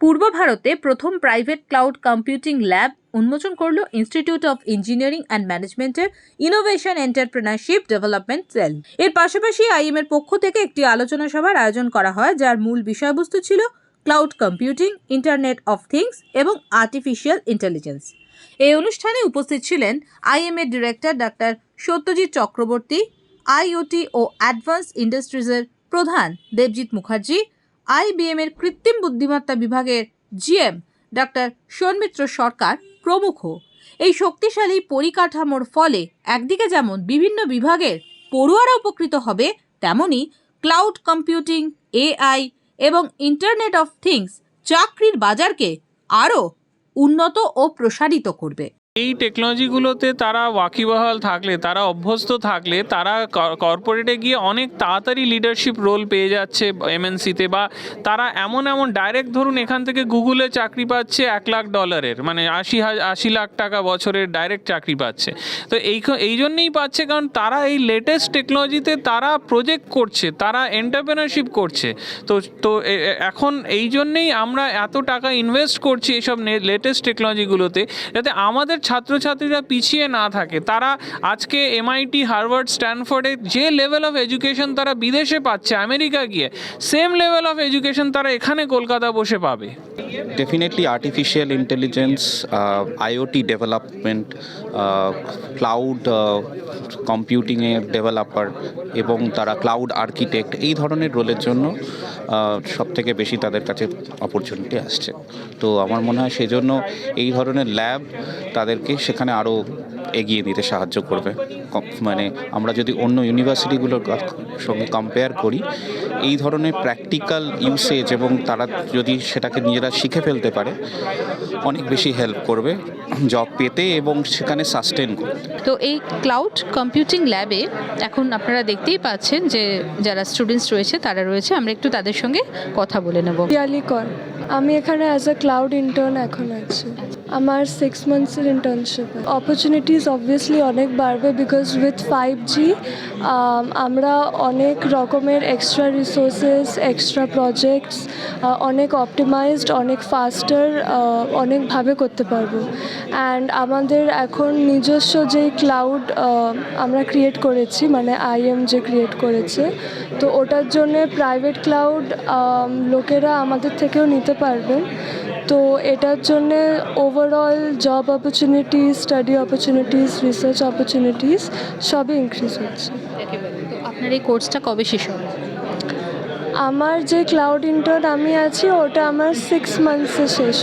পূর্ব ভারতে প্রথম private cloud computing lab উন্মোচন করল ইনস্টিটিউট অফ ইঞ্জিনিয়ারিং অ্যান্ড ম্যানেজমেন্টের ইনোভেশন এন্টারপ্রেনারশিপ ডেভেলপমেন্ট সেল এর পাশাপাশি আইএম এর পক্ষ থেকে একটি আলোচনা সভার আয়োজন করা হয়, যার মূল বিষয়বস্তু ছিল cloud computing internet of things এবং আর্টিফিশিয়াল ইন্টেলিজেন্স এই অনুষ্ঠানে উপস্থিত ছিলেন আইএম এর director doctor Satyajit Chakraborty IoT ও অ্যাডভান্স ইন্ডাস্ট্রিজের প্রধান দেবজিৎ মুখার্জি আইবিএম এর কৃত্রিম বুদ্ধিমত্তা বিভাগের জিএম ডাক্তার সৌমিত্র সরকার প্রমুখ। এই শক্তিশালী পরিকাঠামোর ফলে একদিকে যেমন বিভিন্ন বিভাগের পড়ুয়ারা উপকৃত হবে, তেমনি ক্লাউড কম্পিউটিং এআই এবং ইন্টারনেট অফ থিংস চাকরির বাজারকে আরও উন্নত ও প্রসারিত করবে। এই টেকনোলজিগুলোতে তারা ওয়াকিবহাল থাকলে, তারা অভ্যস্ত থাকলে, তারা কর্পোরেটে গিয়ে অনেক তাড়াতাড়ি লিডারশিপ রোল পেয়ে যাচ্ছে এমএনসিতে বা তারা এমন এমন ডাইরেক্ট ধরুন এখান থেকে গুগলে চাকরি পাচ্ছে এক লাখ ডলারের মানে আশি হাজার আশি লাখ টাকা বছরের ডাইরেক্ট চাকরি পাচ্ছে। তো এই এই জন্যেই পাচ্ছে কারণ তারা এই লেটেস্ট টেকনোলজিতে তারা প্রজেক্ট করছে, তারা এন্টারপ্রেনারশিপ করছে। তো তো এখন এই জন্যেই আমরা এত টাকা ইনভেস্ট করছি এইসব লেটেস্ট টেকনোলজিগুলোতে যাতে আমাদের ছাত্রছাত্রীরা পিছিয়ে না থাকে। তারা আজকে এমআইটি হার্ভার্ড স্ট্যানফোর্ডে যে লেভেল অফ এডুকেশন তারা বিদেশে পাচ্ছে আমেরিকা গিয়ে সেম লেভেল অফ এডুকেশন তারা এখানে কলকাতা বসে পাবে। Definitely artificial intelligence uh, uh, cloud uh, computing এর ডেভেলপার এবং তারা ক্লাউড আর্কিটেক্ট এই ধরনের রোলের জন্য সব থেকে বেশি তাদের কাছে অপরচুনিটি আসছে। তো আমার মনে হয় সেজন্য এই ধরনের ল্যাব তাদেরকে সেখানে আরও এগিয়ে দিতে সাহায্য করবে। মানে আমরা যদি অন্য ইউনিভার্সিটিগুলোর সঙ্গে কম্পেয়ার করি এই ধরনের প্র্যাকটিক্যাল ইউসেজ এবং তারা যদি সেটাকে নিজেরা শিখে ফেলতে পারে অনেক বেশি হেল্প করবে জব পেতে এবং সেখানে সাস্টেন করতে। তো এই ক্লাউড কম্পিউটিং ল্যাবে এখন আপনারা দেখতেই পাচ্ছেন যে যারা স্টুডেন্টস রয়েছে তারা রয়েছে। আমরা একটু তাদের সঙ্গে কথা বলে নেব। পিয়ালি কর আমি এখানে অ্যাজ আ ক্লাউড ইন্টার্ন এখন আছি। আমার সিক্স মান্থসের ইন্টার্নশিপ অপরচুনিটিস অবভিয়াসলি অনেক বাড়বে বিকজ উইথ ফাইভ জি আমরা অনেক রকমের এক্সট্রা রিসোর্সেস এক্সট্রা প্রজেক্টস অনেক অপটিমাইজড অনেক ফাস্টার অনেকভাবে করতে পারব। অ্যান্ড আমাদের এখন নিজস্ব যেই ক্লাউড আমরা ক্রিয়েট করেছি মানে আইএম যে ক্রিয়েট করেছে, তো ওটার জন্য প্রাইভেট ক্লাউড লোকেরা আমাদের থেকেও নিতে পারবেন। তো এটার জন্য overall job opportunities study opportunities research opportunities সবই ইনক্রিজ হচ্ছে। তো আপনার এই কোর্সটা কবে শেষ হবে? আমার যে ক্লাউড ইন্টার আমি আছি ওটা আমার সিক্স মান্থসে শেষ